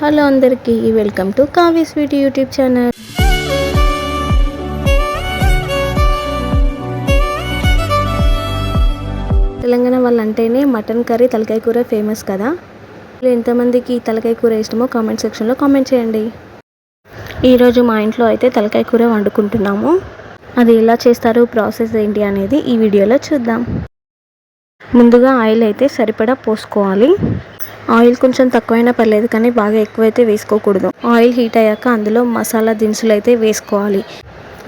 Hello అందరికీ welcome to Kavya sweet YouTube channel. Telangana వాళ్ళంటేనే mutton curry తలకాయ కూర famous కదా. మీరు ఎంతమందికి తలకాయ కూర ఇష్టమో కామెంట్ సెక్షన్లో కామెంట్ చేయండి. ఈరోజు మా ఇంట్లో అయితే తలకాయ కూర వండుకుంటున్నాము. అది ఎలా చేస్తారు ప్రాసెస్ ఏంటి అనేది ఈ వీడియోలో చూద్దాం. ముందుగా ఆయిల్ అయితే సరిపడా పోసుకోవాలి. ఆయిల్ కొంచెం తక్కువైనా పర్లేదు కానీ బాగా ఎక్కువైతే వేసుకోకూడదు. ఆయిల్ హీట్ అయ్యాక అందులో మసాలా దినుసులు అయితే వేసుకోవాలి.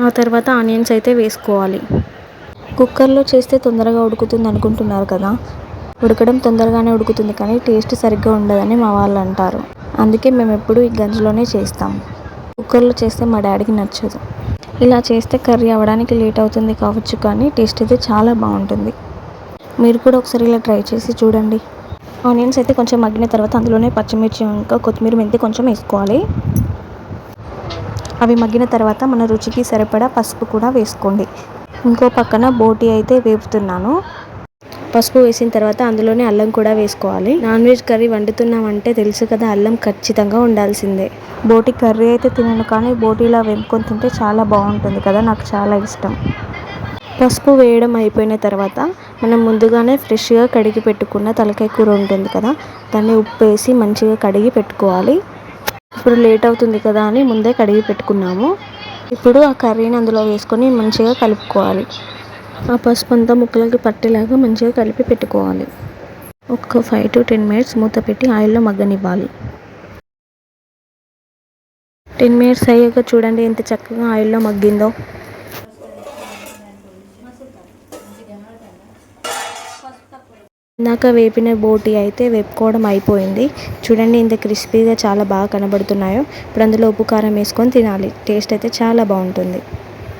ఆ తర్వాత ఆనియన్స్ అయితే వేసుకోవాలి. కుక్కర్లో చేస్తే తొందరగా ఉడుకుతుంది అనుకుంటున్నారు కదా? ఉడకడం తొందరగానే ఉడుకుతుంది కానీ టేస్ట్ సరిగ్గా ఉండదని మా వాళ్ళు అంటారు. అందుకే మేము ఎప్పుడు ఈ గంజిలోనే చేస్తాం. కుక్కర్లో చేస్తే మా డాడీకి నచ్చదు. ఇలా చేస్తే కర్రీ అవ్వడానికి లేట్ అవుతుంది కావచ్చు కానీ టేస్ట్ అయితే చాలా బాగుంటుంది. మీరు కూడా ఒకసారి ఇలా ట్రై చేసి చూడండి. ఆనియన్స్ అయితే కొంచెం మగ్గిన తర్వాత అందులోనే పచ్చిమిర్చి ఇంకా కొత్తిమీర మెంతి కొంచెం వేసుకోవాలి. అవి మగ్గిన తర్వాత మన రుచికి సరిపడా పసుపు కూడా వేసుకోండి. ఇంకో పక్కన బోటి అయితే వేపుతున్నాను. పసుపు వేసిన తర్వాత అందులోనే అల్లం కూడా వేసుకోవాలి. నాన్ వెజ్ కర్రీ వండుతున్నామంటే తెలుసు కదా అల్లం ఖచ్చితంగా ఉండాల్సిందే. బోటి కర్రీ అయితే తినను కానీ బోటీలా వేపుకొని తింటే చాలా బాగుంటుంది కదా నాకు చాలా ఇష్టం. పసుపు వేయడం అయిపోయిన తర్వాత మనం ముందుగానే ఫ్రెష్గా కడిగి పెట్టుకున్న తలకాయ కూర ఉంటుంది కదా దాన్ని ఉప్పు వేసి మంచిగా కడిగి పెట్టుకోవాలి. ఇప్పుడు లేట్ అవుతుంది కదా అని ముందే కడిగి పెట్టుకున్నాము. ఇప్పుడు ఆ కర్రీని అందులో వేసుకొని మంచిగా కలుపుకోవాలి. ఆ పసుపు అంతా ముక్కలకి పట్టేలాగా మంచిగా కలిపి పెట్టుకోవాలి. ఒక ఫైవ్ టు టెన్ మినిట్స్ మూత పెట్టి ఆయిల్లో మగ్గనివ్వాలి. టెన్ మినిట్స్ అయ్యాక చూడండి ఎంత చక్కగా ఆయిల్లో మగ్గిందో. ఇందాక వేపిన బోటి అయితే వేపుకోవడం అయిపోయింది. చూడండి ఇంత క్రిస్పీగా చాలా బాగా కనబడుతున్నాయో. ఇప్పుడు అందులో ఉప్పు కారం వేసుకొని తినాలి. టేస్ట్ అయితే చాలా బాగుంటుంది.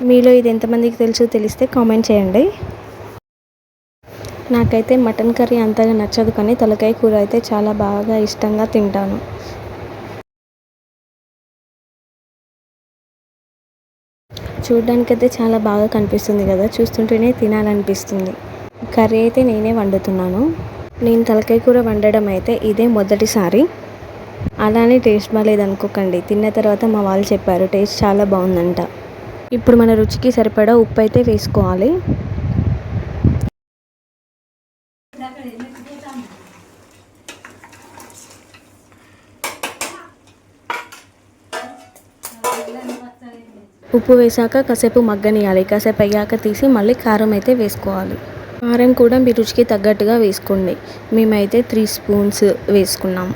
మీలో ఇది ఎంతమందికి తెలుసు తెలిస్తే కామెంట్ చేయండి. నాకైతే మటన్ కర్రీ అంతగా నచ్చదు కానీ తలకాయ కూర అయితే చాలా బాగా ఇష్టంగా తింటాను. చూడ్డానికైతే చాలా బాగా కనిపిస్తుంది కదా. చూస్తుంటేనే తినాలనిపిస్తుంది. కర్రీ అయితే నేనే వండుతున్నాను. నేను తలకాయ కూర వండడం అయితే ఇదే మొదటిసారి. అలానే టేస్ట్ బాగాలేదనుకోకండి తిన్న తర్వాత మా వాళ్ళు చెప్పారు టేస్ట్ చాలా బాగుందంట. ఇప్పుడు మన రుచికి సరిపడా ఉప్పు అయితే వేసుకోవాలి. ఉప్పు వేసాక కాసేపు మగ్గనియాలి. కాసేపు అయ్యాక తీసి మళ్ళీ కారం అయితే వేసుకోవాలి. కారం కూడా మీ రుచికి తగ్గట్టుగా వేసుకోండి. మేమైతే త్రీ స్పూన్స్ వేసుకున్నాం.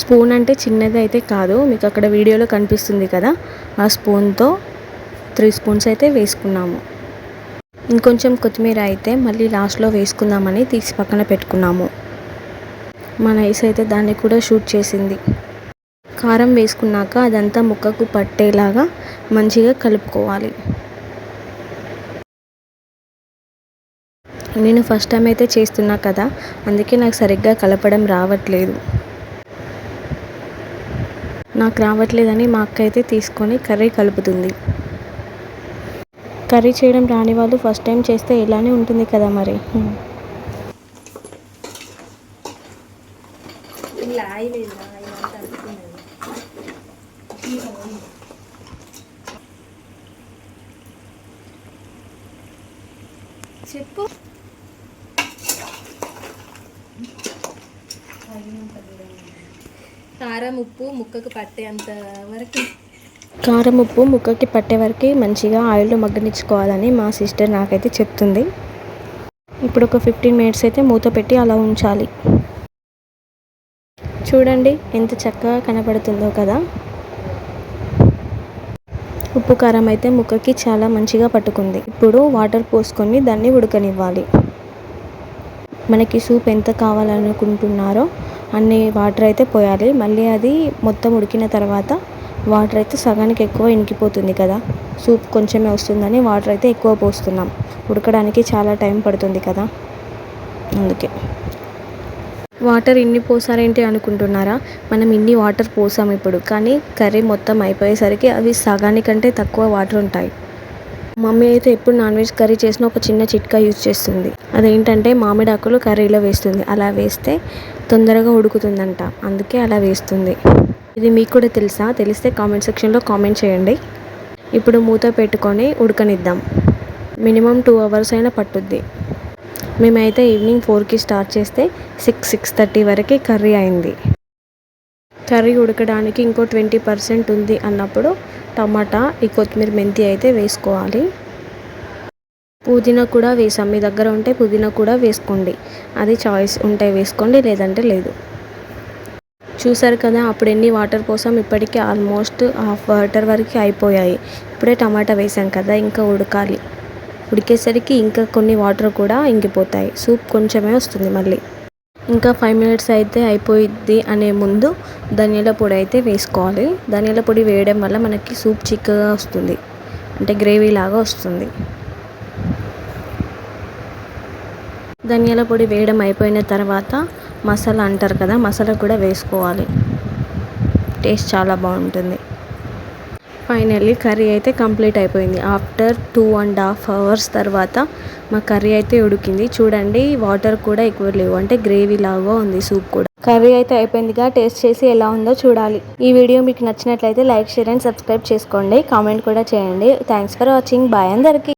స్పూన్ అంటే చిన్నది అయితే కాదు మీకు అక్కడ వీడియోలో కనిపిస్తుంది కదా ఆ స్పూన్తో త్రీ స్పూన్స్ అయితే వేసుకున్నాము. ఇంకొంచెం కొత్తిమీర అయితే మళ్ళీ లాస్ట్లో వేసుకుందామని తీసి పక్కన పెట్టుకున్నాము. మన ఐస్ అయితే దాన్ని కూడా షూట్ చేసింది. కారం వేసుకున్నాక అదంతా ముక్కకు పట్టేలాగా మంచిగా కలుపుకోవాలి. నేను ఫస్ట్ టైం అయితే చేస్తున్నా కదా అందుకే నాకు సరిగ్గా కలపడం రావట్లేదు. నాకు రావట్లేదని మా అక్క అయితే తీసుకొని కర్రీ కలుపుతుంది. కర్రీ చేయడం రాని వాళ్ళు ఫస్ట్ టైం చేస్తే ఇలానే ఉంటుంది కదా మరి. చెప్పు. కారం ఉప్పు ముక్కకు పట్టేంత వరకు. కారం ఉప్పు ముక్కకి పట్టే వరకు మంచిగా ఆయిల్లో మగ్గనిచ్చుకోవాలని మా సిస్టర్ నాకైతే చెప్తుంది. ఇప్పుడు ఒక ఫిఫ్టీన్ మినిట్స్ అయితే మూత పెట్టి అలా ఉంచాలి. చూడండి ఎంత చక్కగా కనబడుతుందో కదా. ఉప్పు కారం అయితే ముక్కకి చాలా మంచిగా పట్టుకుంది. ఇప్పుడు వాటర్ పోసుకొని దాన్ని ఉడకనివ్వాలి. మనకి సూప్ ఎంత కావాలనుకుంటున్నారో అన్ని వాటర్ అయితే పోయాలి. మళ్ళీ అది మొత్తం ఉడికిన తర్వాత వాటర్ అయితే సగానికి ఎక్కువ ఇంకిపోతుంది కదా. సూప్ కొంచెమే వస్తుందని వాటర్ అయితే ఎక్కువ పోస్తున్నాం. ఉడకడానికి చాలా టైం పడుతుంది కదా. అందుకే. వాటర్ ఇన్ని పోసారేంటి అనుకుంటున్నారా? మనం ఇన్ని వాటర్ పోసాం ఇప్పుడు. కానీ కర్రీ మొత్తం అయిపోయేసరికి అవి సగానికంటే తక్కువ వాటర్ ఉంటాయి. మమ్మీ అయితే ఎప్పుడు నాన్ వెజ్ కర్రీ చేసినా ఒక చిన్న చిట్కా యూజ్ చేస్తుంది. అదేంటంటే మామిడాకులు కర్రీలో వేస్తుంది. అలా వేస్తే తొందరగా ఉడుకుతుందంట. అందుకే అలా వేస్తుంది. ఇది మీకు కూడా తెలుసా? తెలిస్తే కామెంట్ సెక్షన్లో కామెంట్ చేయండి. ఇప్పుడు మూత పెట్టుకొని ఉడకనిద్దాం. మినిమం టూ అవర్స్ అయినా పట్టుద్ది. మేమైతే ఈవినింగ్ ఫోర్కి స్టార్ట్ చేస్తే సిక్స్ సిక్స్ థర్టీ వరకు కర్రీ అయింది. కర్రీ ఉడకడానికి ఇంకో ట్వంటీ పర్సెంట్ ఉంది అన్నప్పుడు టమాటా ఈ కొత్తిమీర మెంతి అయితే వేసుకోవాలి. పుదీనా కూడా వేసాం. మీ దగ్గర ఉంటే పుదీనా కూడా వేసుకోండి. అది చాయిస్ ఉంటే వేసుకోండి లేదంటే లేదు. చూసారు కదా అప్పుడు ఎన్ని వాటర్ పోసాం. ఇప్పటికీ ఆల్మోస్ట్ హాఫ్ వాటర్ వరకు అయిపోయాయి. ఇప్పుడే టమాటా వేసాం కదా ఇంకా ఉడకాలి. ఉడికేసరికి ఇంకా కొన్ని వాటర్ కూడా ఇంకిపోతాయి. సూప్ కొంచెమే వస్తుంది మళ్ళీ. ఇంకా ఫైవ్ మినిట్స్ అయితే అయిపోయిద్ది అనే ముందు ధనియాల పొడి అయితే వేసుకోవాలి. ధనియాల పొడి వేయడం వల్ల మనకి సూప్ చిక్కగా వస్తుంది. అంటే గ్రేవీ లాగా వస్తుంది. ధనియాల పొడి వేయడం అయిపోయిన తర్వాత మసాలా అంటారు కదా మసాలా కూడా వేసుకోవాలి. టేస్ట్ చాలా బాగుంటుంది. ఫైనల్లీ కర్రీ అయితే కంప్లీట్ అయిపోయింది. After two and half hours తర్వాత మా కర్రీ అయితే ఉడికింది. చూడండి వాటర్ కూడా ఎక్కువ లేవు. అంటే గ్రేవీ లాగా ఉంది సూప్ కూడా. కర్రీ అయితే అయిపోయిందిగా. టేస్ట్ చేసి ఎలా ఉందో చూడాలి. ఈ వీడియో మీకు నచ్చినట్లయితే లైక్ షేర్ అండ్ సబ్స్క్రైబ్ చేసుకోండి. కామెంట్ కూడా చేయండి. థ్యాంక్స్ ఫర్ వాచింగ్ బాయ్ అందరికీ.